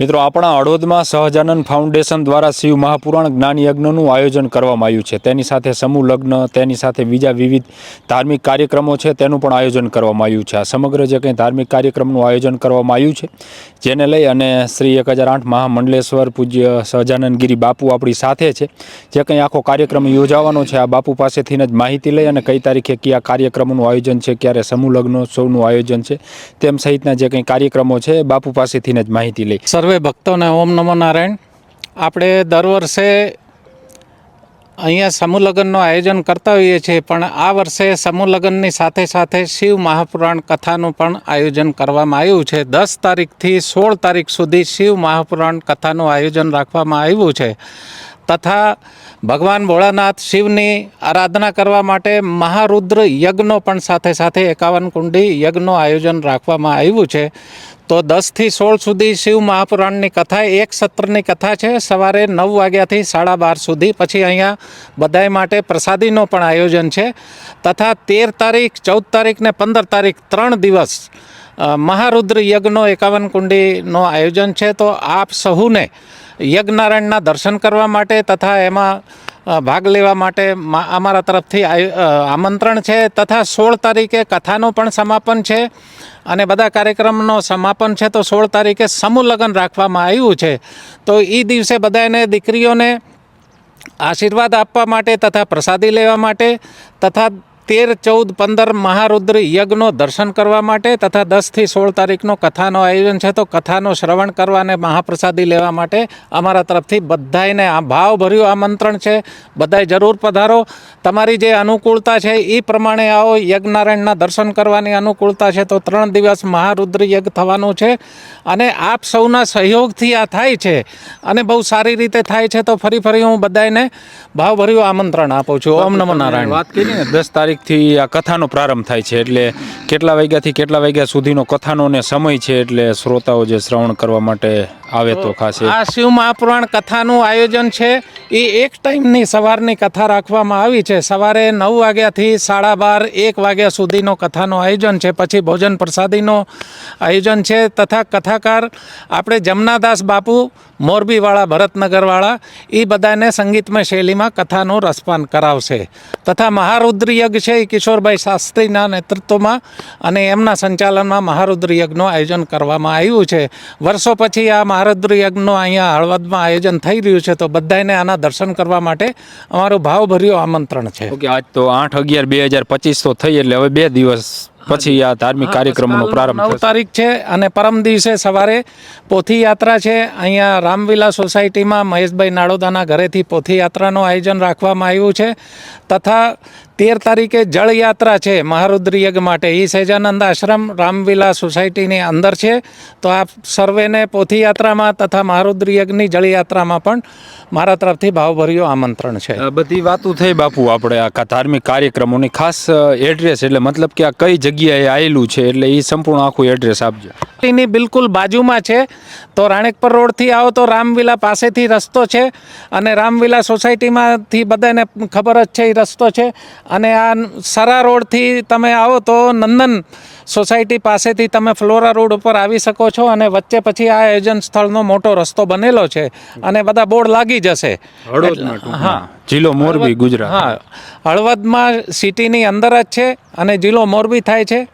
મિત્રો, આપણા હળવદમાં સહજાનંદ ફાઉન્ડેશન દ્વારા શિવ મહાપુરાણ જ્ઞાન યજ્ઞનું આયોજન કરવામાં આવ્યું છે. તેની સાથે સમૂહ લગ્ન, તેની સાથે બીજા વિવિધ ધાર્મિક કાર્યક્રમો છે, તેનું પણ આયોજન કરવામાં આવ્યું છે. આ સમગ્ર જે કંઈ ધાર્મિક કાર્યક્રમનું આયોજન કરવામાં આવ્યું છે, જેને લઈ અને શ્રી એક હજાર આઠ મહામંડલેશ્વર પૂજ્ય સહજાનંદગીરી બાપુ આપણી સાથે છે. જે કંઈ આખો કાર્યક્રમ યોજાવાનો છે, આ બાપુ પાસેથી જ માહિતી લઈ અને કઈ તારીખે કયા કાર્યક્રમોનું આયોજન છે, ક્યારે સમૂહ લગ્નોત્સવનું આયોજન છે, તેમ સહિતના જે કંઈ કાર્યક્રમો છે, બાપુ પાસેથી જ માહિતી લઈ. સર્વે ભક્તોને ઓમ નમો નારાયણ. આપણે દર વર્ષે અહીંયા સમૂહ લગ્નનું આયોજન કરતા હોઈએ છીએ, પણ આ વર્ષે સમૂહ લગ્નની સાથે સાથે શિવ મહાપુરાણ કથાનું પણ આયોજન કરવામાં આવ્યું છે. દસ તારીખથી સોળ તારીખ સુધી શિવ મહાપુરાણ કથાનું આયોજન રાખવામાં આવ્યું છે. તથા ભગવાન ભોળાનાથ શિવની આરાધના કરવા માટે મહારુદ્ર યજ્ઞનો પણ સાથે સાથે એકાવન કુંડી યજ્ઞનું આયોજન રાખવામાં આવ્યું છે. તો દસથી સોળ સુધી શિવ મહાપુરાણની કથા એક સત્રની કથા છે. સવારે નવ વાગ્યાથી સાડા બાર સુધી. પછી અહીંયા બધાય માટે પ્રસાદીનો પણ આયોજન છે. તથા તેર તારીખ, ચૌદ તારીખ ને પંદર તારીખ ત્રણ દિવસ મહારુદ્ર યજ્ઞનો એકાવન કુંડીનો આયોજન છે. તો આપ સહુને યજ્ઞનારાયણના દર્શન કરવા માટે તથા એમાં ભાગ લેવા માટે અમારા તરફથી આમંત્રણ છે તથા સોળ તારીખે કથાનું પણ સમાપન છે અને બધા કાર્યક્રમનો સમાપન છે. તો સોળ તારીખે સમૂહ રાખવામાં આવ્યું છે. તો એ દિવસે બધાને દીકરીઓને આશીર્વાદ આપવા માટે તથા પ્રસાદી લેવા માટે તથા તેર, ચૌદ, પંદર મહારુદ્ર યજ્ઞનો દર્શન કરવા માટે તથા દસથી સોળ તારીખનો કથાનો આયોજન છે તો કથાનો શ્રવણ કરવા અને મહાપ્રસાદી લેવા માટે અમારા તરફથી બધાયને આ ભાવભર્યું આમંત્રણ છે. બધાય જરૂર પધારો. તમારી જે અનુકૂળતા છે એ પ્રમાણે આવો યજ્ઞનારાયણના દર્શન કરવાની અનુકૂળતા છે તો ત્રણ દિવસ મહારુદ્ર યજ્ઞ થવાનું છે અને આપ સૌના સહયોગથી આ થાય છે અને બહુ સારી રીતે થાય છે તો ફરી ફરી હું બધાને ભાવભર્યું આમંત્રણ આપું છું. ઓમ નમો નારાયણ. વાત કરી ને, દસ તારીખથી આ કથાનો પ્રારંભ થાય છે. એટલે કેટલા વાગ્યાથી કેટલા વાગ્યા સુધીનો કથાનો ને સમય છે એટલે શ્રોતાઓ જે શ્રવણ કરવા માટે આવે તો ખાસ. આ શિવ મહાપુરાણ કથાનું આયોજન છે. એ એક ટાઈમની સવારની કથા રાખવામાં આવી છે. સવારે નવ વાગ્યાથી સાડા બાર એક વાગ્યા સુધીનો કથાનું આયોજન છે. પછી ભોજન પ્રસાદીનો આયોજન છે. તથા કથાકાર આપણે જમનાદાસ બાપુ મોરબીવાળા, ભરતનગરવાળા એ બધાને સંગીતમય શૈલીમાં કથાનું રસપાન કરાવશે. તથા મહારુદ્ર યજ્ઞ છે એ કિશોરભાઈ શાસ્ત્રીના નેતૃત્વમાં અને એમના સંચાલનમાં મહારુદ્ર યજ્ઞનું આયોજન કરવામાં આવ્યું છે. વર્ષો પછી આ મહારુદ્ર યજ્ઞનું અહીંયા હળવદમાં આયોજન થઈ રહ્યું છે, તો બધાને આના દર્શન કરવા માટે અમારું ભાવભર્યું આમંત્રણ છે. ઓકે, આજ તો આઠ અગિયાર બે હજાર પચીસ તો થઈ, એટલે હવે બે દિવસ પછી આ ધાર્મિક કાર્યક્રમનો પ્રારંભ નવ તારીખ છે અને પરમ દિવસે સવારે પોથી યાત્રા છે. અહીંયા રામવિલા સોસાયટીમાં મહેશભાઈ નાડોદાના ઘરેથી પોથી યાત્રાનું આયોજન રાખવામાં આવ્યું છે. તથા તેર તારીખે જળયાત્રા છે મહારુદ્ર યજ્ઞ માટે. એ સહેજાનંદ આશ્રમ રામવિલા સોસાયટીની અંદર છે. તો આપ સર્વેને પોથીયાત્રામાં તથા મહારુદ્ર યજ્ઞની જળયાત્રામાં પણ મારા તરફથી ભાવભર્યું આમંત્રણ છે. આ બધી વાતો થઈ બાપુ આપણે આ ધાર્મિક કાર્યક્રમોની. ખાસ એડ્રેસ એટલે મતલબ કે આ કઈ જગ્યાએ આવેલું છે એટલે એ સંપૂર્ણ આખું એડ્રેસ આપજો. એની બિલકુલ બાજુમાં છે. તો રાણેકપર રોડથી આવો તો રામવિલા પાસેથી રસ્તો છે. અને રામવિલા સોસાયટીમાંથી બધાને ખબર જ છે એ રસ્તો છે. અને આ સરા રોડથી તમે આવો તો નંદન સોસાયટી પાસેથી તમે ફ્લોરા રોડ ઉપર આવી શકો છો અને વચ્ચે પછી આ આયોજન સ્થળનો મોટો રસ્તો બનેલો છે અને બધા બોર્ડ લાગી જશે. હા. જિલ્લો મોરબી ગુજરાત. હા. હળવદમાં સિટીની અંદર જ છે અને જિલ્લો મોરબી થાય છે.